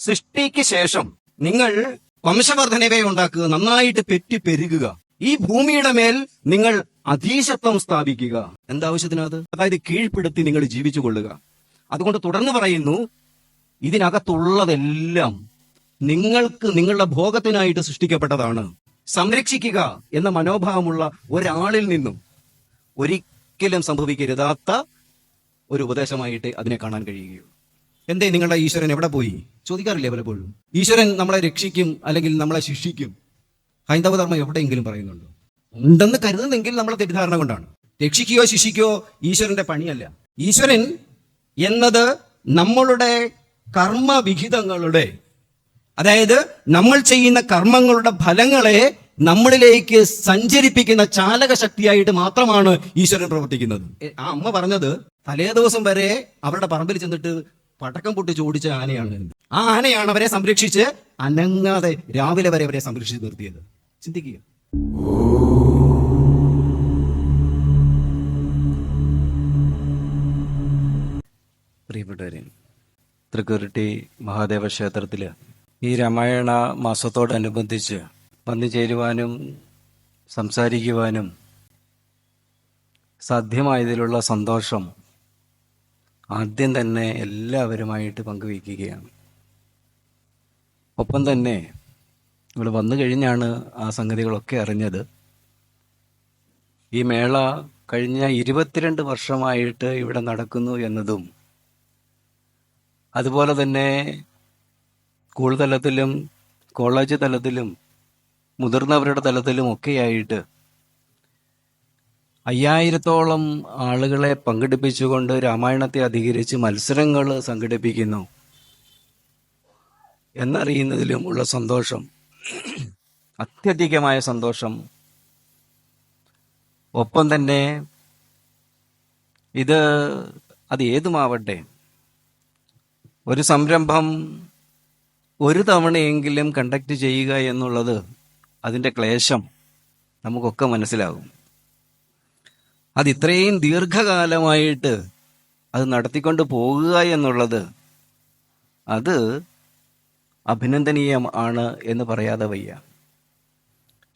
സൃഷ്ടിക്ക് ശേഷം നിങ്ങൾ വംശവർദ്ധനവെ ഉണ്ടാക്കുക നന്നായിട്ട് പെറ്റി പെരുകുക. ഈ ഭൂമിയുടെ മേൽ നിങ്ങൾ അധീശത്വം സ്ഥാപിക്കുക. എന്താവശ്യത്തിനത് അതായത് കീഴ്പ്പെടുത്തി നിങ്ങൾ ജീവിച്ചു കൊള്ളുക. അതുകൊണ്ട് തുടർന്ന് പറയുന്നു ഇതിനകത്തുള്ളതെല്ലാം നിങ്ങൾക്ക് നിങ്ങളുടെ ഭോഗത്തിനായിട്ട് സൃഷ്ടിക്കപ്പെട്ടതാണ്. സംരക്ഷിക്കുക എന്ന മനോഭാവമുള്ള ഒരാളിൽ നിന്നും ഒരിക്കലും സംഭവിക്കരുതാത്ത ഒരു ഉപദേശമായിട്ട് അതിനെ കാണാൻ കഴിയുകയുള്ളൂ. എന്തേ നിങ്ങളുടെ ഈശ്വരൻ എവിടെ പോയി? ചോദിക്കാറില്ലേ പലപ്പോഴും? ഈശ്വരൻ നമ്മളെ രക്ഷിക്കും അല്ലെങ്കിൽ നമ്മളെ ശിക്ഷിക്കും. ഹൈന്ദവ ധർമ്മം എവിടെയെങ്കിലും പറയുന്നുണ്ടോ? ഉണ്ടെന്ന് കരുതുന്നെങ്കിൽ നമ്മളെ തെറ്റിദ്ധാരണ കൊണ്ടാണ്. രക്ഷിക്കുകയോ ശിക്ഷിക്കുകയോ ഈശ്വരന്റെ പണിയല്ല. ഈശ്വരൻ എന്നത് നമ്മളുടെ കർമ്മവിഹിതങ്ങളുടെ അതായത് നമ്മൾ ചെയ്യുന്ന കർമ്മങ്ങളുടെ ഫലങ്ങളെ നമ്മളിലേക്ക് സഞ്ചരിപ്പിക്കുന്ന ചാലക ശക്തിയായിട്ട് മാത്രമാണ് ഈശ്വരൻ പ്രവർത്തിക്കുന്നത്. ആ അമ്മ പറഞ്ഞത് തലേ ദിവസം വരെ അവരുടെ പറമ്പിൽ ചെന്നിട്ട് പടക്കം പൊട്ടി ഓടിച്ച ആനയാണ്. ആ ആനയാണ് അവരെ സംരക്ഷിച്ച് അനങ്ങാതെ രാവിലെ വരെ അവരെ സംരക്ഷിച്ച് നിർത്തിയത്. ചിന്തിക്കുക. പ്രിയപ്പെട്ടവരെ തൃക്കുരുട്ടി മഹാദേവ ക്ഷേത്രത്തിൽ ഈ രാമായണ മാസത്തോടനുബന്ധിച്ച് വന്നു ചേരുവാനും സംസാരിക്കുവാനും സാധ്യമായതിലുള്ള സന്തോഷം ആദ്യം തന്നെ എല്ലാവരുമായിട്ട് പങ്കുവയ്ക്കുകയാണ്. ഒപ്പം തന്നെ ഇവിടെ വന്നു കഴിഞ്ഞാണ് ആ സംഗതികളൊക്കെ അറിഞ്ഞത്. ഈ മേള കഴിഞ്ഞ ഇരുപത്തിരണ്ട് വർഷമായിട്ട് ഇവിടെ നടക്കുന്നു എന്നതും അതുപോലെ തന്നെ സ്കൂൾ തലത്തിലും കോളേജ് തലത്തിലും മുതിർന്നവരുടെ തലത്തിലും ഒക്കെയായിട്ട് അയ്യായിരത്തോളം ആളുകളെ പങ്കെടുപ്പിച്ചുകൊണ്ട് രാമായണത്തെ അധികരിച്ച് മത്സരങ്ങൾ സംഘടിപ്പിക്കുന്നു എന്നറിയുന്നതിലും ഉള്ള സന്തോഷം അത്യധികമായ സന്തോഷം. ഒപ്പം തന്നെ ഇത് അത് ഏതുമാവട്ടെ ഒരു സംരംഭം ഒരു തവണയെങ്കിലും കണ്ടക്ട് ചെയ്യുക എന്നുള്ളത് അതിന്റെ ക്ലേശം നമുക്കൊക്കെ മനസ്സിലാകും. അത് ഇത്രയും ദീർഘകാലമായിട്ട് അത് നടത്തിക്കൊണ്ട് പോകുക എന്നുള്ളത് അത് അഭിനന്ദനീയം ആണ് എന്ന് പറയാതെ വയ്യ.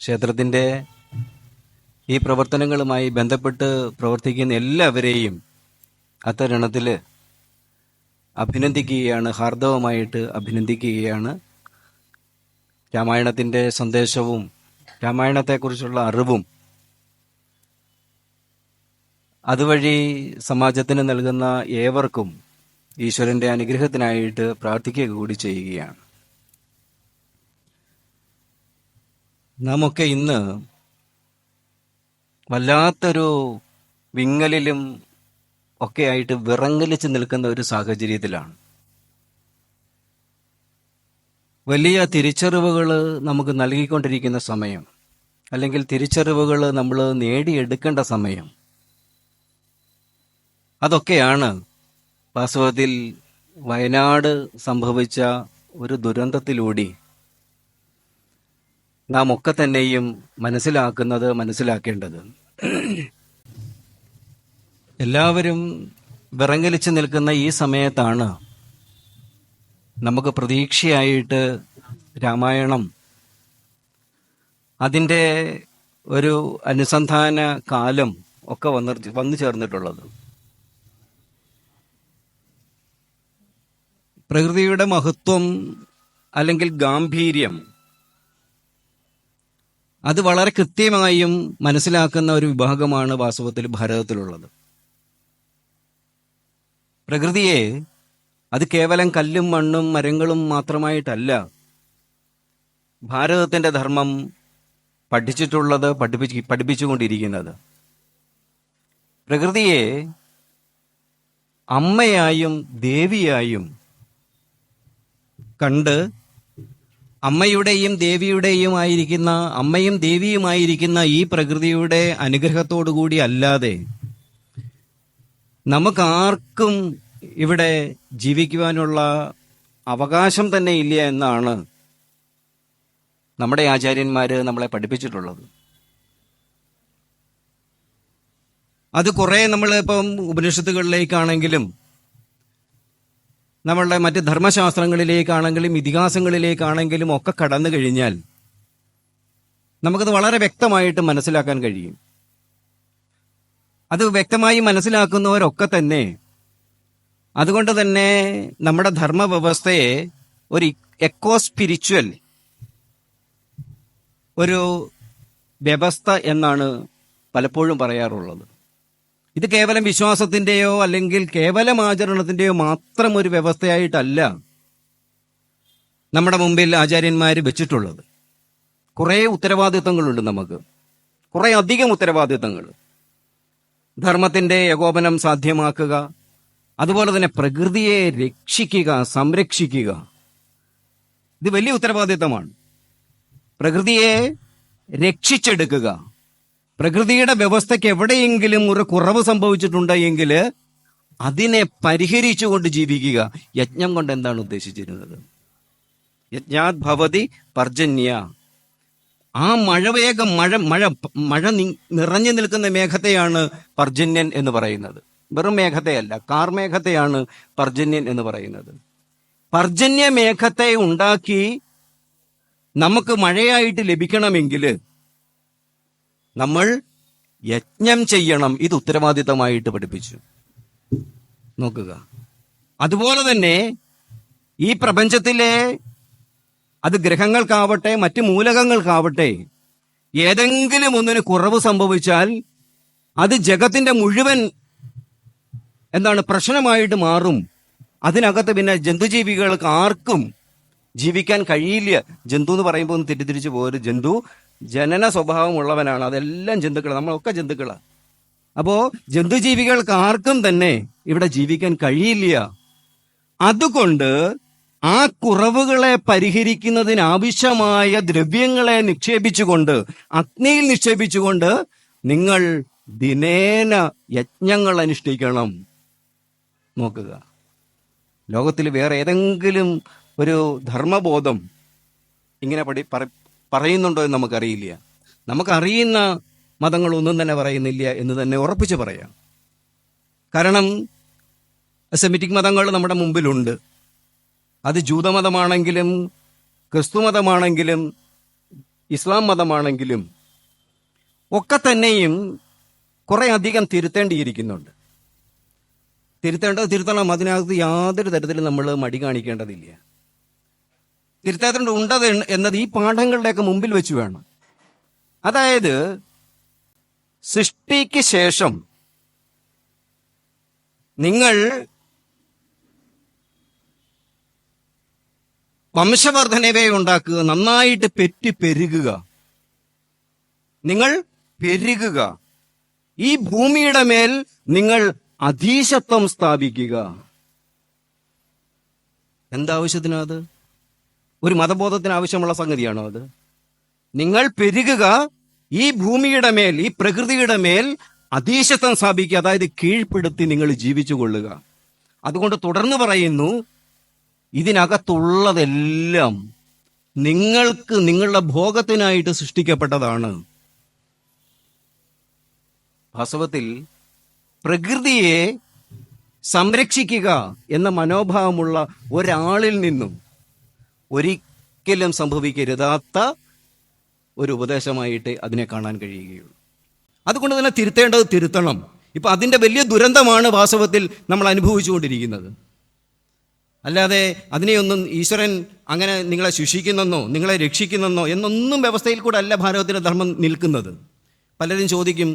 ക്ഷേത്രത്തിന്റെ ഈ പ്രവർത്തനങ്ങളുമായി ബന്ധപ്പെട്ട് പ്രവർത്തിക്കുന്ന എല്ലാവരെയും അത്തരണത്തിൽ അഭിനന്ദിക്കുകയാണ് ഹാർദവമായിട്ട് അഭിനന്ദിക്കുകയാണ്. രാമായണത്തിന്റെ സന്ദേശവും രാമായണത്തെക്കുറിച്ചുള്ള അറിവും അതുവഴി സമാജത്തിന് നൽകുന്ന ഏവർക്കും ഈശ്വരന്റെ അനുഗ്രഹത്തിനായിട്ട് പ്രാർത്ഥിക്കുക കൂടി ചെയ്യുകയാണ്. നാമൊക്കെ ഇന്ന് വല്ലാത്തൊരു വിങ്ങലിലും ഒക്കെ ആയിട്ട് വിറങ്ങലിച്ച് നിൽക്കുന്ന ഒരു സാഹചര്യത്തിലാണ്. വലിയ തിരിച്ചറിവുകൾ നമുക്ക് നൽകിക്കൊണ്ടിരിക്കുന്ന സമയം അല്ലെങ്കിൽ തിരിച്ചറിവുകൾ നമ്മൾ നേടിയെടുക്കേണ്ട സമയം അതൊക്കെയാണ് വാസ്തവത്തിൽ വയനാട് സംഭവിച്ച ഒരു ദുരന്തത്തിലൂടെ നാം ഒക്കെ തന്നെയും മനസ്സിലാക്കുന്നത് മനസ്സിലാക്കേണ്ടത്. എല്ലാവരും വിറങ്ങലിച്ച് നിൽക്കുന്ന ഈ സമയത്താണ് നമുക്ക് പ്രതീക്ഷയായിട്ട് രാമായണം അതിന്റെ ഒരു അനുസന്ധാന കാലം ഒക്കെ വന്നു വന്നു ചേർന്നിട്ടുള്ളത്. പ്രകൃതിയുടെ മഹത്വം അല്ലെങ്കിൽ ഗാംഭീര്യം അത് വളരെ കൃത്യമായും മനസ്സിലാക്കുന്ന ഒരു വിഭാഗമാണ് വാസ്തവത്തിൽ ഭാരതത്തിലുള്ളത്. പ്രകൃതിയെ അത് കേവലം കല്ലും മണ്ണും മരങ്ങളും മാത്രമായിട്ടല്ല ഭാരതത്തിന്റെ ധർമ്മം പഠിച്ചിട്ടുള്ളത് പഠിപ്പിച്ച് പഠിപ്പിച്ചുകൊണ്ടിരിക്കുന്നത്. പ്രകൃതിയെ അമ്മയായും ദേവിയായും കണ്ട് അമ്മയുടെയും ദേവിയുടെയും ആയിരിക്കുന്ന അമ്മയും ദേവിയുമായിരിക്കുന്ന ഈ പ്രകൃതിയുടെ അനുഗ്രഹത്തോടു കൂടി അല്ലാതെ നമുക്കാർക്കും ഇവിടെ ജീവിക്കുവാനുള്ള അവകാശം തന്നെ ഇല്ല എന്നാണ് നമ്മുടെ ആചാര്യന്മാര് നമ്മളെ പഠിപ്പിച്ചിട്ടുള്ളത്. അത് കുറെ നമ്മൾ ഇപ്പം ഉപനിഷത്തുകളിലേക്കാണെങ്കിലും നമ്മളുടെ മറ്റ് ധർമ്മശാസ്ത്രങ്ങളിലേക്കാണെങ്കിലും ഇതിഹാസങ്ങളിലേക്കാണെങ്കിലും ഒക്കെ കടന്നു കഴിഞ്ഞാൽ നമുക്കത് വളരെ വ്യക്തമായിട്ട് മനസ്സിലാക്കാൻ കഴിയും. അത് വ്യക്തമായി മനസ്സിലാക്കുന്നവരൊക്കെ തന്നെ അതുകൊണ്ട് തന്നെ നമ്മുടെ ധർമ്മ വ്യവസ്ഥയെ ഒരു എക്കോ സ്പിരിച്വൽ ഒരു വ്യവസ്ഥ എന്നാണ് പലപ്പോഴും പറയാറുള്ളത്. ഇത് കേവലം വിശ്വാസത്തിന്റെയോ അല്ലെങ്കിൽ കേവലം ആചരണത്തിന്റെയോ മാത്രം ഒരു വ്യവസ്ഥയായിട്ടല്ല നമ്മുടെ മുമ്പിൽ ആചാര്യന്മാർ വെച്ചിട്ടുള്ളത്. കുറേ ഉത്തരവാദിത്തങ്ങളുണ്ട് നമുക്ക്. കുറേ അധികം ഉത്തരവാദിത്തങ്ങൾ ധർമ്മത്തിന്റെ ഏകോപനം സാധ്യമാക്കുക അതുപോലെ തന്നെ പ്രകൃതിയെ രക്ഷിക്കുക സംരക്ഷിക്കുക. ഇത് വലിയ ഉത്തരവാദിത്തമാണ് പ്രകൃതിയെ രക്ഷിച്ചെടുക്കുക. പ്രകൃതിയുടെ വ്യവസ്ഥയ്ക്ക് എവിടെയെങ്കിലും ഒരു കുറവ് സംഭവിച്ചിട്ടുണ്ടെങ്കിൽ അതിനെ പരിഹരിച്ചുകൊണ്ട് ജീവിക്കുക. യജ്ഞം കൊണ്ട് എന്താണ് ഉദ്ദേശിച്ചിരുന്നത്? യജ്ഞാത് ഭവതി പർജന്യ. ആ മഴവേഗം മഴ മഴ മഴ നിറഞ്ഞു നിൽക്കുന്ന മേഘത്തെയാണ് പർജന്യൻ എന്ന് പറയുന്നത്. വെറും മേഘത്തെയല്ല കാർമേഘത്തെയാണ് പർജന്യൻ എന്ന് പറയുന്നത്. പർജന്യ മേഘത്തെ ഉണ്ടാക്കി നമുക്ക് മഴയായിട്ട് ലഭിക്കണമെങ്കിൽ നമ്മൾ യജ്ഞം ചെയ്യണം. ഇത് ഉത്തരവാദിത്തമായിട്ട് പഠിപ്പിച്ചു. നോക്കുക. അതുപോലെ തന്നെ ഈ പ്രപഞ്ചത്തിലെ അത് ഗ്രഹങ്ങൾക്കാവട്ടെ മറ്റ് മൂലകങ്ങൾക്കാവട്ടെ ഏതെങ്കിലും ഒന്നിന് കുറവ് സംഭവിച്ചാൽ അത് ജഗത്തിന്റെ മുഴുവൻ എന്താണ് പ്രശ്നമായിട്ട് മാറും. അതിനകത്ത് പിന്നെ ജന്തുജീവികൾക്ക് ആർക്കും ജീവിക്കാൻ കഴിയില്ല. ജന്തു എന്ന് പറയുമ്പോൾ ഒന്ന് തെറ്റിദ്ധരിച്ചു പോകരുത്. ജന്തു ജനന സ്വഭാവമുള്ളവനാണ്. അതെല്ലാം ജന്തുക്കൾ നമ്മളൊക്കെ ജന്തുക്കളാണ് അപ്പോ ജന്തുജീവികൾക്ക് ആർക്കും തന്നെ ഇവിടെ ജീവിക്കാൻ കഴിയില്ല. അതുകൊണ്ട് ആ കുറവുകളെ പരിഹരിക്കുന്നതിനാവശ്യമായ ദ്രവ്യങ്ങളെ നിക്ഷേപിച്ചുകൊണ്ട് അഗ്നിയിൽ നിക്ഷേപിച്ചുകൊണ്ട് നിങ്ങൾ ദിനേന യജ്ഞങ്ങൾ അനുഷ്ഠിക്കണം. നോക്കുക. ലോകത്തിൽ വേറെ ഏതെങ്കിലും ഒരു ധർമ്മബോധം ഇങ്ങനെ പഠി പറയുന്നുണ്ടോ എന്ന് നമുക്കറിയില്ല. നമുക്കറിയുന്ന മതങ്ങളൊന്നും തന്നെ പറയുന്നില്ല എന്ന് തന്നെ ഉറപ്പിച്ച് പറയാം. കാരണം സെമിറ്റിക് മതങ്ങൾ നമ്മുടെ മുമ്പിലുണ്ട്. അത് ജൂതമതമാണെങ്കിലും ക്രിസ്തു മതമാണെങ്കിലും ഇസ്ലാം മതമാണെങ്കിലും ഒക്കെ തന്നെയും കുറേ അധികം തിരുത്തേണ്ടിയിരിക്കുന്നുണ്ട്. തിരുത്തേണ്ടത് തിരുത്തണം. അതിനകത്ത് യാതൊരു തരത്തിലും നമ്മൾ മടി കാണിക്കേണ്ടതില്ല. തിരുത്തേണ്ടത് ഉണ്ടത് എന്നത് ഈ പാഠങ്ങളുടെയൊക്കെ മുമ്പിൽ വെച്ച് വേണം. അതായത് സൃഷ്ടിക്ക് ശേഷം നിങ്ങൾ വംശവർദ്ധനവേ ഉണ്ടാക്കുക നന്നായിട്ട് പെറ്റി പെരുകുക. നിങ്ങൾ പെരുകുക. ഈ ഭൂമിയുടെ മേൽ നിങ്ങൾ അധീശത്വം സ്ഥാപിക്കുക. എന്താവശ്യത്തിനാ അത് ഒരു മതബോധത്തിന് ആവശ്യമുള്ള സംഗതിയാണോ അത്? നിങ്ങൾ പെരുകുക ഈ ഭൂമിയുടെ മേൽ ഈ പ്രകൃതിയുടെ മേൽ അതീശത്വം സ്ഥാപിക്കുക അതായത് കീഴ്പ്പെടുത്തി നിങ്ങൾ ജീവിച്ചു കൊള്ളുക. അതുകൊണ്ട് തുടർന്ന് പറയുന്നു ഇതിനകത്തുള്ളതെല്ലാം നിങ്ങൾക്ക് നിങ്ങളുടെ ഭോഗത്തിനായിട്ട് സൃഷ്ടിക്കപ്പെട്ടതാണ്. വാസ്തവത്തിൽ പ്രകൃതിയെ സംരക്ഷിക്കുക എന്ന മനോഭാവമുള്ള ഒരാളിൽ നിന്നും ഒരിക്കലും സംഭവിക്കരുതാത്ത ഒരു ഉപദേശമായിട്ട് അതിനെ കാണാൻ കഴിയുകയുള്ളൂ. അതുകൊണ്ട് തന്നെ തിരുത്തേണ്ടത് തിരുത്തണം. ഇപ്പം അതിന്റെ വലിയ ദുരന്തമാണ് വാസ്തവത്തിൽ നമ്മൾ അനുഭവിച്ചുകൊണ്ടിരിക്കുന്നത്. അല്ലാതെ അതിനെയൊന്നും ഈശ്വരൻ അങ്ങനെ നിങ്ങളെ ശിക്ഷിക്കുന്നെന്നോ നിങ്ങളെ രക്ഷിക്കുന്നെന്നോ എന്നൊന്നും വ്യവസ്ഥയിൽ കൂടെ അല്ല ഭാരതത്തിന്റെ ധർമ്മം നിൽക്കുന്നത്. പലരും ചോദിക്കും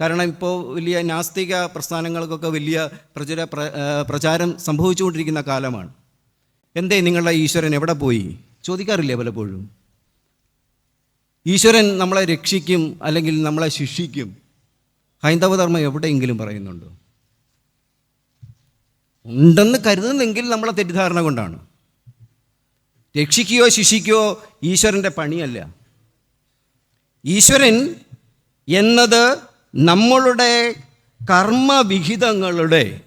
കാരണം ഇപ്പോൾ വലിയ നാസ്തിക പ്രസ്ഥാനങ്ങൾക്കൊക്കെ വലിയ പ്രചുര പ്രചാരം സംഭവിച്ചുകൊണ്ടിരിക്കുന്ന കാലമാണ്. എന്തേ നിങ്ങളുടെ ഈശ്വരൻ എവിടെ പോയി? ചോദിക്കാറില്ലേ പലപ്പോഴും. ഈശ്വരൻ നമ്മളെ രക്ഷിക്കും അല്ലെങ്കിൽ നമ്മളെ ശിക്ഷിക്കും. ഹൈന്ദവധർമ്മം എവിടെയെങ്കിലും പറയുന്നുണ്ടോ? ഉണ്ടെന്ന് കരുതുന്നെങ്കിൽ നമ്മളെ തെറ്റിദ്ധാരണ കൊണ്ടാണ്. രക്ഷിക്കുകയോ ശിക്ഷിക്കുകയോ ഈശ്വരന്റെ പണിയല്ല. ഈശ്വരൻ എന്നത് നമ്മളുടെ കർമ്മവിഹിതങ്ങളുടെ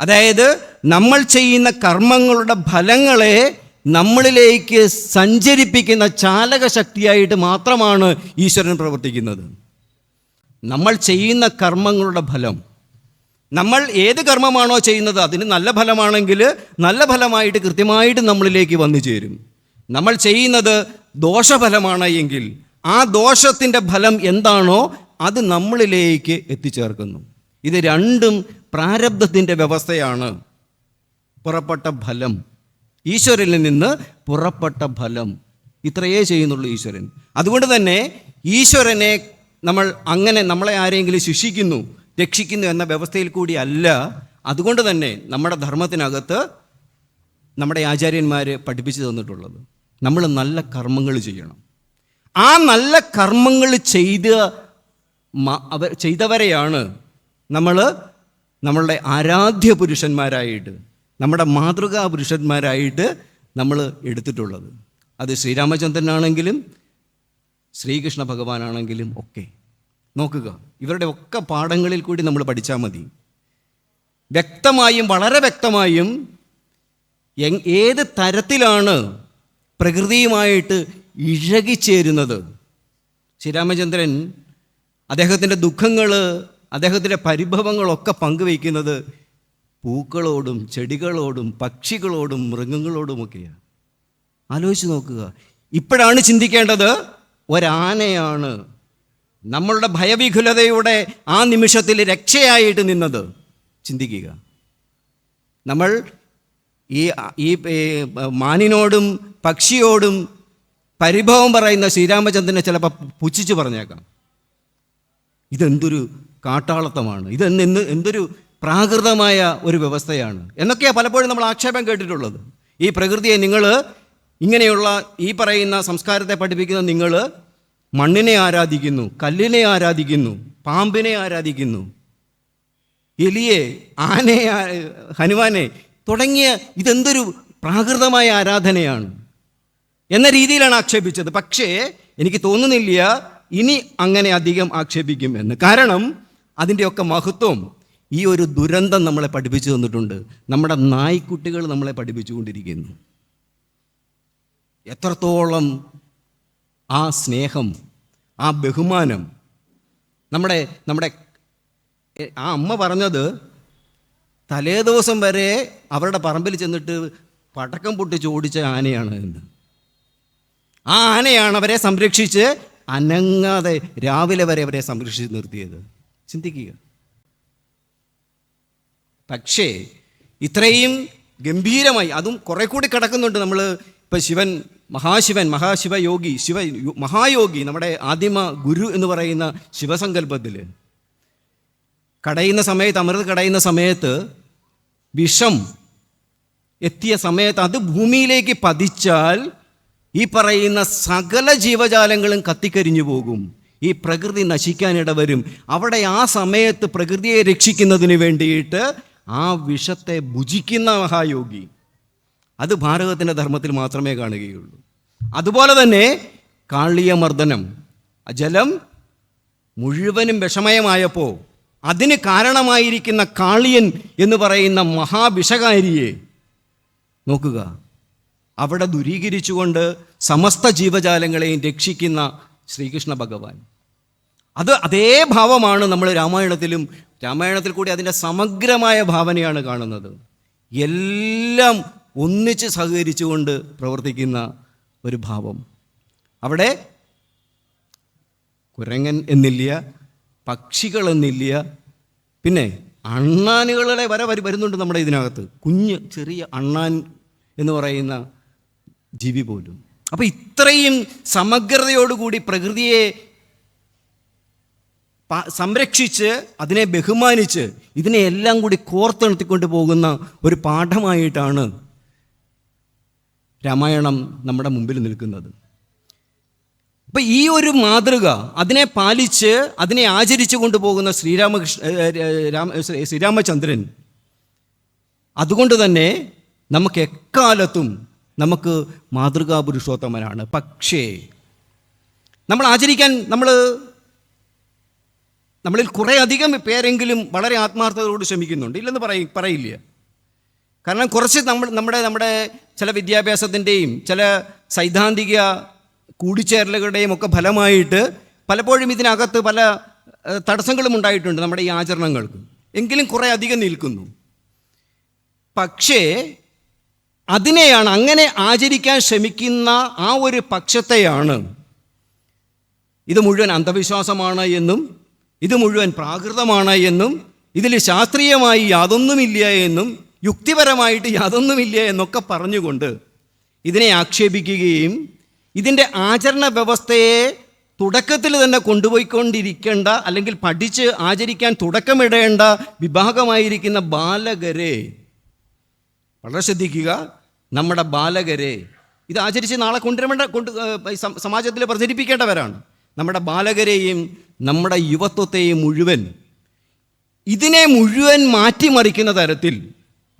അതായത് നമ്മൾ ചെയ്യുന്ന കർമ്മങ്ങളുടെ ഫലങ്ങളെ നമ്മളിലേക്ക് സഞ്ചരിപ്പിക്കുന്ന ചാലക ശക്തിയായിട്ട് മാത്രമാണ് ഈശ്വരൻ പ്രവർത്തിക്കുന്നത്. നമ്മൾ ചെയ്യുന്ന കർമ്മങ്ങളുടെ ഫലം. നമ്മൾ ഏത് കർമ്മമാണോ ചെയ്യുന്നത് അതിന് നല്ല ഫലമാണെങ്കിൽ നല്ല ഫലമായിട്ട് കൃത്യമായിട്ട് നമ്മളിലേക്ക് വന്നു ചേരും. നമ്മൾ ചെയ്യുന്നത് ദോഷഫലമാണ് എങ്കിൽ ആ ദോഷത്തിന്റെ ഫലം എന്താണോ അത് നമ്മളിലേക്ക് എത്തിച്ചേർക്കുന്നു. ഇത് രണ്ടും പ്രാരബ്ധത്തിന്റെ വ്യവസ്ഥയാണ് പുറപ്പെട്ട ഫലം. ഈശ്വരനിൽ നിന്ന് പുറപ്പെട്ട ഫലം. ഇത്രയേ ചെയ്യുന്നുള്ളൂ ഈശ്വരൻ. അതുകൊണ്ട് തന്നെ ഈശ്വരനെ നമ്മൾ അങ്ങനെ നമ്മളെ ആരെങ്കിലും ശിക്ഷിക്കുന്നു രക്ഷിക്കുന്നു എന്ന വ്യവസ്ഥയിൽ കൂടി അല്ല. അതുകൊണ്ട് തന്നെ നമ്മുടെ ധർമ്മത്തിനകത്ത് നമ്മുടെ ആചാര്യന്മാർ പഠിപ്പിച്ചു തന്നിട്ടുള്ളത്. നമ്മൾ നല്ല കർമ്മങ്ങൾ ചെയ്യണം. ആ നല്ല കർമ്മങ്ങൾ ചെയ്ത് അവർ ചെയ്തവരെയാണ് നമ്മൾ നമ്മളുടെ ആരാധ്യ പുരുഷന്മാരായിട്ട് നമ്മുടെ മാതൃകാ പുരുഷന്മാരായിട്ട് നമ്മൾ എടുത്തിട്ടുള്ളത്. അത് ശ്രീരാമചന്ദ്രനാണെങ്കിലും ശ്രീകൃഷ്ണ ഭഗവാനാണെങ്കിലും ഒക്കെ. നോക്കുക ഇവരുടെ ഒക്കെ പാഠങ്ങളിൽ കൂടി നമ്മൾ പഠിച്ചാൽ മതി. വ്യക്തമായും വളരെ വ്യക്തമായും ഏത് തരത്തിലാണ് പ്രകൃതിയുമായിട്ട് ഇഴകിച്ചേരുന്നത്? ശ്രീരാമചന്ദ്രൻ അദ്ദേഹത്തിന്റെ ദുഃഖങ്ങൾ അദ്ദേഹത്തിന്റെ പരിഭവങ്ങളൊക്കെ പങ്കുവയ്ക്കുന്നത് പൂക്കളോടും ചെടികളോടും പക്ഷികളോടും മൃഗങ്ങളോടുമൊക്കെയാണ്. ആലോചിച്ച് നോക്കുക. ഇപ്പോഴാണ് ചിന്തിക്കേണ്ടത് ഒരാനയാണ് നമ്മളുടെ ഭയവിഘുലതയുടെ ആ നിമിഷത്തിൽ രക്ഷയായിട്ട് നിന്നത്. ചിന്തിക്കുക. നമ്മൾ ഈ ഈ മാനിനോടും പക്ഷിയോടും പരിഭവം പറയുന്ന ശ്രീരാമചന്ദ്രനെ ചിലപ്പോൾ പുച്ഛിച്ച് പറഞ്ഞേക്കാം. ഇതെന്തൊരു കാട്ടാളത്തമാണ് ഇതെന്ന് എന്ന് എന്തൊരു പ്രാകൃതമായ ഒരു വ്യവസ്ഥയാണ്. എന്നൊക്കെയാണ് പലപ്പോഴും നമ്മൾ ആക്ഷേപം കേട്ടിട്ടുള്ളത്. ഈ പ്രകൃതിയെ നിങ്ങൾ ഇങ്ങനെയുള്ള ഈ പറയുന്ന സംസ്കാരത്തെ പഠിപ്പിക്കുന്ന നിങ്ങൾ മണ്ണിനെ ആരാധിക്കുന്നു കല്ലിനെ ആരാധിക്കുന്നു പാമ്പിനെ ആരാധിക്കുന്നു എലിയെ ആനയെ ഹനുമാനെ തുടങ്ങിയ ഇതെന്തൊരു പ്രാകൃതമായ ആരാധനയാണ്. എന്ന രീതിയിലാണ് ആക്ഷേപിച്ചത്. പക്ഷേ എനിക്ക് തോന്നുന്നില്ല ഇനി അങ്ങനെ അധികം ആക്ഷേപിക്കും എന്ന്. കാരണം അതിന്റെയൊക്കെ മഹത്വം ഈ ഒരു ദുരന്തം നമ്മളെ പഠിപ്പിച്ചു തന്നിട്ടുണ്ട്. നമ്മുടെ നായ്ക്കുട്ടികൾ നമ്മളെ പഠിപ്പിച്ചുകൊണ്ടിരിക്കുന്നു. എത്രത്തോളം ആ സ്നേഹം ആ ബഹുമാനം നമ്മുടെ നമ്മുടെ ആ അമ്മ പറഞ്ഞത് തലേ ദിവസം വരെ അവരുടെ പറമ്പിൽ ചെന്നിട്ട് പടക്കം പൊട്ടിച്ച് ഓടിച്ച ആനയാണ് എന്ന്. ആ ആനയാണ് അവരെ സംരക്ഷിച്ച് അനങ്ങാതെ രാവിലെ വരെ അവരെ സംരക്ഷിച്ച് നിർത്തിയത്. ചിന്തിക്കുക. പക്ഷേ ഇത്രയും ഗംഭീരമായി അതും കുറെ കൂടി കിടക്കുന്നുണ്ട് നമ്മൾ ഇപ്പം ശിവൻ മഹാശിവൻ മഹാശിവയോഗി ശിവ മഹായോഗി നമ്മുടെ ആദിമ ഗുരു എന്ന് പറയുന്ന ശിവസങ്കല്പത്തിൽ കടയുന്ന സമയത്ത് അമൃത് കടയുന്ന സമയത്ത് വിഷം എത്തിയ സമയത്ത് അത് ഭൂമിയിലേക്ക് പതിച്ചാൽ ഈ പറയുന്ന സകല ജീവജാലങ്ങളും കത്തിക്കരിഞ്ഞു പോകും. ഈ പ്രകൃതി നശിക്കാനിട വരും അവിടെ ആ സമയത്ത് പ്രകൃതിയെ രക്ഷിക്കുന്നതിന് വേണ്ടിയിട്ട് ആ വിഷത്തെ ഭുജിക്കുന്ന മഹായോഗി. അത് ഭാരതത്തിന്റെ ധർമ്മത്തിൽ മാത്രമേ കാണുകയുള്ളൂ. അതുപോലെ തന്നെ കാളിയമർദ്ദനം ജലം മുഴുവനും വിഷമയമായപ്പോൾ അതിന് കാരണമായിരിക്കുന്ന കാളിയൻ എന്ന് പറയുന്ന മഹാവിഷകാരിയെ നോക്കുക. അവിടെ ദുരീകരിച്ചുകൊണ്ട് സമസ്ത ജീവജാലങ്ങളെയും രക്ഷിക്കുന്ന ശ്രീകൃഷ്ണ ഭഗവാൻ. അത് അതേ ഭാവമാണ് നമ്മൾ രാമായണത്തിലും രാമായണത്തിൽ കൂടി അതിന്റെ സമഗ്രമായ ഭാവനയാണ് കാണുന്നത്. എല്ലാം ഒന്നിച്ച് സഹകരിച്ചുകൊണ്ട് പ്രവർത്തിക്കുന്ന ഒരു ഭാവം. അവിടെ കുരങ്ങൻ എന്നില്ല പക്ഷികൾ എന്നില്ല പിന്നെ അണ്ണാനുകളുടെ വര വരി വരുന്നുണ്ട് നമ്മുടെ ഇതിനകത്ത്. കുഞ്ഞ് ചെറിയ അണ്ണാൻ എന്ന് പറയുന്ന ജീവി പോലും. അപ്പോൾ ഇത്രയും സമഗ്രതയോടുകൂടി പ്രകൃതിയെ സംരക്ഷിച്ച് അതിനെ ബഹുമാനിച്ച് ഇതിനെ എല്ലാം കൂടി കോർത്തെണുത്തിക്കൊണ്ട് പോകുന്ന ഒരു പാഠമായിട്ടാണ് രാമായണം നമ്മുടെ മുമ്പിൽ നിൽക്കുന്നത്. അപ്പൊ ഈ ഒരു മാതൃക അതിനെ പാലിച്ച് അതിനെ ആചരിച്ചു കൊണ്ടുപോകുന്ന ശ്രീരാമകൃഷ്ണ ശ്രീരാമചന്ദ്രൻ അതുകൊണ്ട് തന്നെ നമുക്ക് എക്കാലത്തും നമുക്ക് മാതൃകാ പുരുഷോത്തമനാണ്. പക്ഷേ നമ്മൾ ആചരിക്കാൻ നമ്മൾ നമ്മളിൽ കുറേ അധികം പേരെങ്കിലും വളരെ ആത്മാർത്ഥതയോട് ശ്രമിക്കുന്നുണ്ട്. ഇല്ലെന്ന് പറയ പറയില്ല. കാരണം കുറച്ച് നമ്മൾ നമ്മുടെ നമ്മുടെ ചില വിദ്യാഭ്യാസത്തിന്റെയും ചില സൈദ്ധാന്തിക കൂടിച്ചേരലുകളുടെയും ഒക്കെ ഫലമായിട്ട് പലപ്പോഴും ഇതിനകത്ത് പല തടസ്സങ്ങളും ഉണ്ടായിട്ടുണ്ട് നമ്മുടെ ഈ ആചരണങ്ങൾക്ക്. എങ്കിലും കുറേ അധികം നിൽക്കുന്നു. പക്ഷേ അതിനെയാണ് അങ്ങനെ ആചരിക്കാൻ ശ്രമിക്കുന്ന ആ ഒരു പക്ഷത്തെയാണ് ഇത് മുഴുവൻ അന്ധവിശ്വാസമാണ് എന്നും ഇത് മുഴുവൻ പ്രാകൃതമാണ് എന്നും ഇതിൽ ശാസ്ത്രീയമായി യാതൊന്നുമില്ല എന്നും യുക്തിപരമായിട്ട് യാതൊന്നുമില്ല എന്നൊക്കെ പറഞ്ഞുകൊണ്ട് ഇതിനെ ആക്ഷേപിക്കുകയും ഇതിന്റെ ആചരണ വ്യവസ്ഥയെ തുടക്കത്തിൽ തന്നെ കൊണ്ടുപോയിക്കൊണ്ടിരിക്കേണ്ട അല്ലെങ്കിൽ പഠിച്ച് ആചരിക്കാൻ തുടക്കമിടേണ്ട വിഭാഗമായിരിക്കുന്ന ബാലകരെ വളരെ ശ്രദ്ധിക്കുക. നമ്മുടെ ബാലകരെ. ഇത് ആചരിച്ച് നാളെ കൊണ്ടുവരേണ്ട കൊണ്ട് സമാജത്തിൽ പ്രചരിപ്പിക്കേണ്ടവരാണ്. നമ്മുടെ ബാലകരെയും നമ്മുടെ യുവത്വത്തെയും മുഴുവൻ ഇതിനെ മുഴുവൻ മാറ്റിമറിക്കുന്ന തരത്തിൽ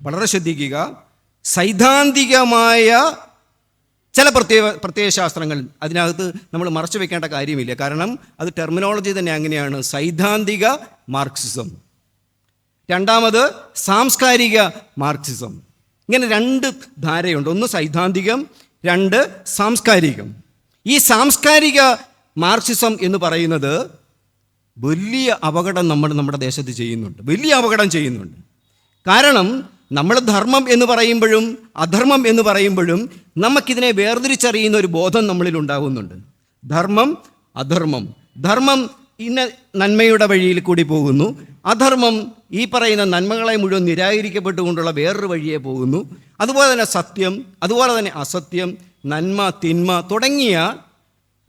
വളരെ ശ്രദ്ധിക്കുക. സൈദ്ധാന്തികമായ ചില പ്രത്യേക പ്രത്യയ ശാസ്ത്രങ്ങൾ അതിനകത്ത് നമ്മൾ മറച്ചു വെക്കേണ്ട കാര്യമില്ല. കാരണം അത് ടെർമിനോളജി തന്നെ അങ്ങനെയാണ്. സൈദ്ധാന്തിക മാർക്സിസം. രണ്ടാമത് സാംസ്കാരിക മാർക്സിസം. ഇങ്ങനെ രണ്ട് ധാരയുണ്ട്. ഒന്ന് സൈദ്ധാന്തികം രണ്ട് സാംസ്കാരികം. ഈ സാംസ്കാരിക മാർക്സിസം എന്ന് പറയുന്നത് വലിയ അപകടം നമ്മൾ നമ്മുടെ ദേശത്ത് ചെയ്യുന്നുണ്ട്. വലിയ അപകടം ചെയ്യുന്നുണ്ട്. കാരണം നമ്മൾ ധർമ്മം എന്ന് പറയുമ്പോഴും അധർമ്മം എന്ന് പറയുമ്പോഴും നമുക്കിതിനെ വേർതിരിച്ചറിയുന്ന ഒരു ബോധം നമ്മളിൽ ഉണ്ടാകുന്നുണ്ട്. ധർമ്മം അധർമ്മം. ധർമ്മം ഇന്ന നന്മയുടെ വഴിയിൽ കൂടി പോകുന്നു. അധർമ്മം ഈ പറയുന്ന നന്മകളെ മുഴുവൻ നിരാകരിക്കപ്പെട്ടുകൊണ്ടുള്ള വേറൊരു വഴിയെ പോകുന്നു. അതുപോലെ തന്നെ സത്യം അതുപോലെ തന്നെ അസത്യം നന്മ തിന്മ തുടങ്ങിയ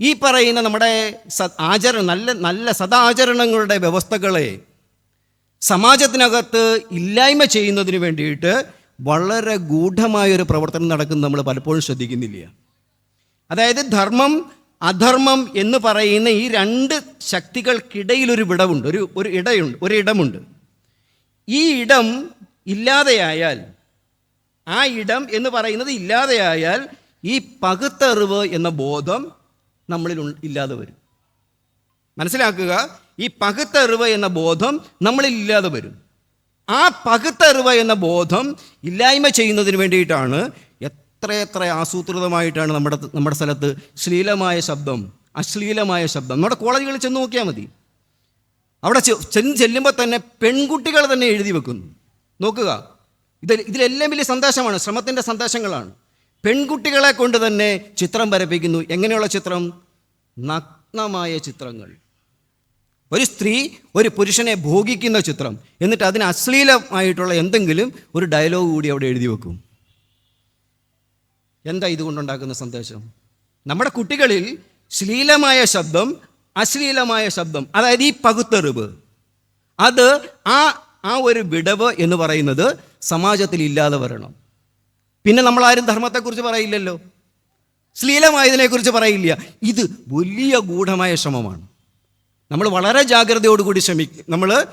ഈ പറയുന്ന നമ്മുടെ ആചരണ നല്ല നല്ല സദാചരണങ്ങളുടെ വ്യവസ്ഥകളെ സമാജത്തിനകത്ത് ഇല്ലായ്മ ചെയ്യുന്നതിന് വേണ്ടിയിട്ട് വളരെ ഗൂഢമായൊരു പ്രവർത്തനം നടക്കുന്നത് നമ്മൾ പലപ്പോഴും ശ്രദ്ധിക്കുന്നില്ല. അതായത് ധർമ്മം അധർമ്മം എന്ന് പറയുന്ന ഈ രണ്ട് ശക്തികൾക്കിടയിലൊരു വിടവുണ്ട്. ഒരു ഒരു ഇടയുണ്ട് ഒരു ഇടമുണ്ട്. ഈ ഇടം ഇല്ലാതെയായാൽ ആ ഇടം എന്ന് പറയുന്നത് ഇല്ലാതെയായാൽ ഈ പകുത്തറിവ് എന്ന ബോധം നമ്മളിൽ ഇല്ലാതെ വരും. മനസ്സിലാക്കുക? ഈ പകുത്തറിവ് എന്ന ബോധം നമ്മളിൽ ഇല്ലാതെ വരും. ആ പകുത്തറിവ് എന്ന ബോധം ഇല്ലായ്മ ചെയ്യുന്നതിന് വേണ്ടിയിട്ടാണ് എത്രയെത്ര ആസൂത്രിതമായിട്ടാണ് നമ്മുടെ നമ്മുടെ സ്ഥലത്ത് ശ്ലീലമായ ശബ്ദം അശ്ലീലമായ ശബ്ദം. നമ്മുടെ കോളേജുകളിൽ ചെന്ന് നോക്കിയാൽ മതി. അവിടെ ചെന്ന് ചെല്ലുമ്പോൾ തന്നെ പെൺകുട്ടികൾ തന്നെ എഴുതി വെക്കുന്നു. നോക്കുക. ഇതിൽ ഇതിലെല്ലാം വലിയ സന്ദേശമാണ് ശ്രമത്തിന്റെ സന്ദേശങ്ങളാണ് പെൺകുട്ടികളെ കൊണ്ട് തന്നെ ചിത്രം വരപ്പിക്കുന്നു. എങ്ങനെയുള്ള ചിത്രം? നഗ്നമായ ചിത്രങ്ങൾ. ഒരു സ്ത്രീ ഒരു പുരുഷനെ ഭോഗിക്കുന്ന ചിത്രം. എന്നിട്ട് അതിന് അശ്ലീലമായിട്ടുള്ള എന്തെങ്കിലും ഒരു ഡയലോഗ് കൂടി അവിടെ എഴുതി വെക്കും. എന്താ ഇതുകൊണ്ടുണ്ടാക്കുന്ന സന്ദേശം? നമ്മുടെ കുട്ടികളിൽ ശ്ലീലമായ ശബ്ദം അശ്ലീലമായ ശബ്ദം അതായത് ഈ പകുത്തെറിവ് അത് ആ ആ ഒരു വിടവ് എന്ന് പറയുന്നത് സമാജത്തിൽ ഇല്ലാതെ വരണം. പിന്നെ നമ്മൾ ആരും ധർമ്മത്തെക്കുറിച്ച് പറയില്ലല്ലോ. ശ്ലീലമായതിനെക്കുറിച്ച് പറയില്ല. ഇത് വലിയ ഗൂഢമായ ശ്രമമാണ്. നമ്മൾ വളരെ ജാഗ്രതയോടുകൂടി ശ്രമിക്കും നമ്മൾ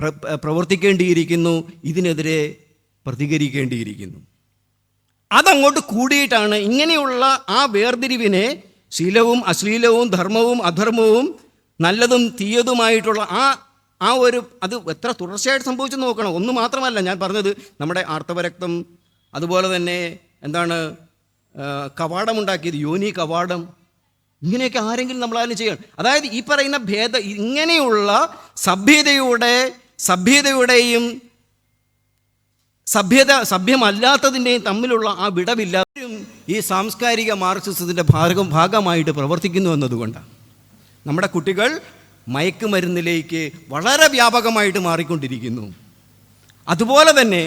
പ്ര- പ്രവർത്തിക്കേണ്ടിയിരിക്കുന്നു ഇതിനെതിരെ പ്രതികരിക്കേണ്ടിയിരിക്കുന്നു. അതങ്ങോട്ട് കൂടിയിട്ടാണ് ഇങ്ങനെയുള്ള ആ വേർതിരിവിനെ ശീലവും അശ്ലീലവും ധർമ്മവും അധർമ്മവും നല്ലതും തീയതുമായിട്ടുള്ള ആ ആ ഒരു അത് എത്ര തുടർച്ചയായിട്ട് സംഭവിച്ചു നോക്കണം. ഒന്ന് മാത്രമല്ല ഞാൻ പറഞ്ഞത് നമ്മുടെ ആർത്തവരക്തം അതുപോലെ തന്നെ എന്താണ് കവാടമുണ്ടാക്കിയത് യോനി കവാടം. ഇങ്ങനെയൊക്കെ ആരെങ്കിലും നമ്മളാരും ചെയ്യണം. അതായത് ഈ പറയുന്ന ഭേദ ഇങ്ങനെയുള്ള സഭ്യതയുടെ സഭ്യതയുടെയും സഭ്യത സഭ്യമല്ലാത്തതിന്റെയും തമ്മിലുള്ള ആ വിടവില്ലാത്തവരും ഈ സാംസ്കാരിക മാർക്സിസത്തിന്റെ ഭാഗം ഭാഗമായിട്ട് പ്രവർത്തിക്കുന്നു എന്നതുകൊണ്ടാണ്. നമ്മുടെ കുട്ടികൾ മയക്കുമരുന്നിലേക്ക് വളരെ വ്യാപകമായിട്ട് മാറിക്കൊണ്ടിരിക്കുന്നു. അതുപോലെ തന്നെ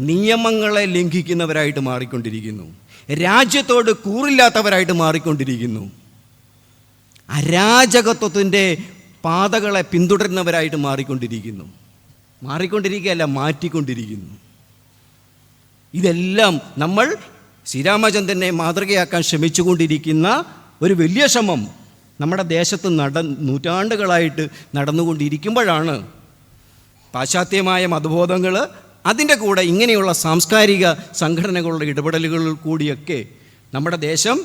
നിയമങ്ങളെ ലംഘിക്കുന്നവരായിട്ട് മാറിക്കൊണ്ടിരിക്കുന്നു. രാജ്യത്തോട് കൂറില്ലാത്തവരായിട്ട് മാറിക്കൊണ്ടിരിക്കുന്നു. അരാജകത്വത്തിന്റെ പാതകളെ പിന്തുടരുന്നവരായിട്ട് മാറിക്കൊണ്ടിരിക്കുന്നു. മാറിക്കൊണ്ടിരിക്കുകയല്ല മാറ്റിക്കൊണ്ടിരിക്കുന്നു. ഇതെല്ലാം നമ്മൾ ശ്രീരാമചന്ദ്രനെ മാതൃകയാക്കാൻ ശ്രമിച്ചുകൊണ്ടിരിക്കുന്ന ഒരു വലിയ ശ്രമം നമ്മുടെ ദേശത്ത് നട നൂറ്റാണ്ടുകളായിട്ട് നടന്നുകൊണ്ടിരിക്കുമ്പോഴാണ്. പാശ്ചാത്യമായ മതബോധങ്ങൾ അതിന്റെ കൂടെ ഇങ്ങനെയുള്ള സാംസ്കാരിക സംഘടനകളുടെ ഇടപെടലുകളിൽ കൂടിയൊക്കെ നമ്മുടെ ദേശം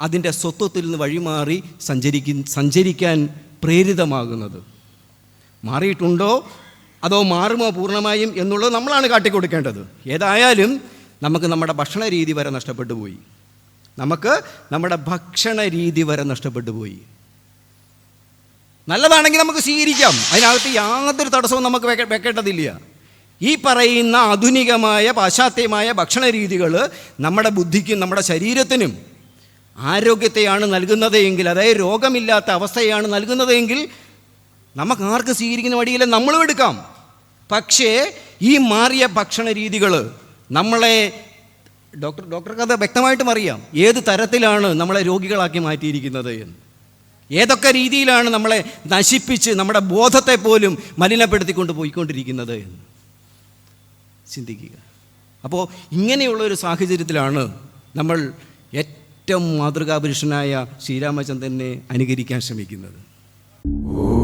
അതിന്റെ സ്വത്വത്തിൽ നിന്ന് വഴിമാറി സഞ്ചരിക്ക സഞ്ചരിക്കാൻ പ്രേരിതമാകുന്നത്. മാറിയിട്ടുണ്ടോ? അതോ മാറുമോ പൂർണമായും എന്നുള്ളത് നമ്മളാണ് കാട്ടിക്കൊടുക്കേണ്ടത്. ഏതായാലും നമുക്ക് നമ്മുടെ ഭക്ഷണ രീതി വരെ നഷ്ടപ്പെട്ടു പോയി. നമുക്ക് നമ്മുടെ ഭക്ഷണ രീതി വരെ നഷ്ടപ്പെട്ടു പോയി. നല്ലതാണെങ്കിൽ നമുക്ക് സ്വീകരിക്കാം. അതിനകത്ത് യാതൊരു തടസ്സവും നമുക്ക് വെക്കേണ്ടതില്ല. ഈ പറയുന്ന ആധുനികമായ പാശ്ചാത്യമായ ഭക്ഷണ രീതികൾ നമ്മുടെ ബുദ്ധിക്കും നമ്മുടെ ശരീരത്തിനും ആരോഗ്യത്തെയാണ് നൽകുന്നത് എങ്കിൽ അതായത് രോഗമില്ലാത്ത അവസ്ഥയാണ് നൽകുന്നതെങ്കിൽ നമുക്ക് ആർക്ക് സ്വീകരിക്കുന്ന വഴിയിൽ നമ്മളും എടുക്കാം. പക്ഷേ ഈ മാറിയ ഭക്ഷണ രീതികൾ നമ്മളെ ഡോക്ടർ ഡോക്ടർക്ക് അത് വ്യക്തമായിട്ടും അറിയാം. ഏത് തരത്തിലാണ് നമ്മളെ രോഗികളാക്കി മാറ്റിയിരിക്കുന്നത് എന്ന്. ഏതൊക്കെ രീതിയിലാണ് നമ്മളെ നശിപ്പിച്ച് നമ്മുടെ ബോധത്തെ പോലും മലിനപ്പെടുത്തിക്കൊണ്ട് പോയിക്കൊണ്ടിരിക്കുന്നത് എന്ന്. ചിന്തിക്കുക. അപ്പോൾ ഇങ്ങനെയുള്ള ഒരു സാഹചര്യത്തിലാണ് നമ്മൾ ഏറ്റവും മാതൃകാപുരുഷനായ ശ്രീരാമചന്ദ്രനെ അനുകരിക്കാൻ ശ്രമിക്കുന്നത്. ഓ